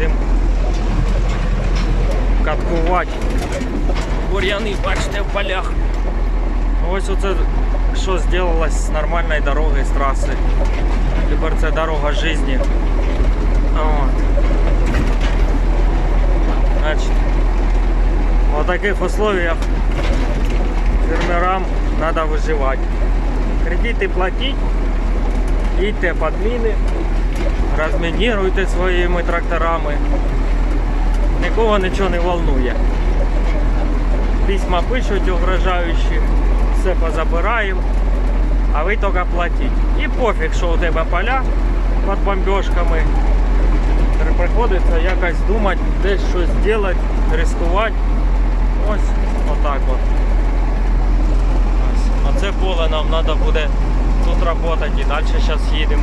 Будемо каткувати. Бур'яни, бачите, в полях. Вот оце що зробилось з нормальної дороги, з траси. Тепер це дорога життя. Значить, в таких условиях фермерам надо выживать. Кредиты платить, и їдьте подміни. Розмініруйте своїми тракторами. Нікого нічого не волнує. Письма пишуть угрожаючі, все позабираємо, а ви тільки платіть. І пофіг, що у тебе поля під бомбіжками. Приходиться якось думати, десь щось зробити, ризикувати. Ось отак от. Ось. Поле нам треба буде тут працювати і далі зараз їдемо.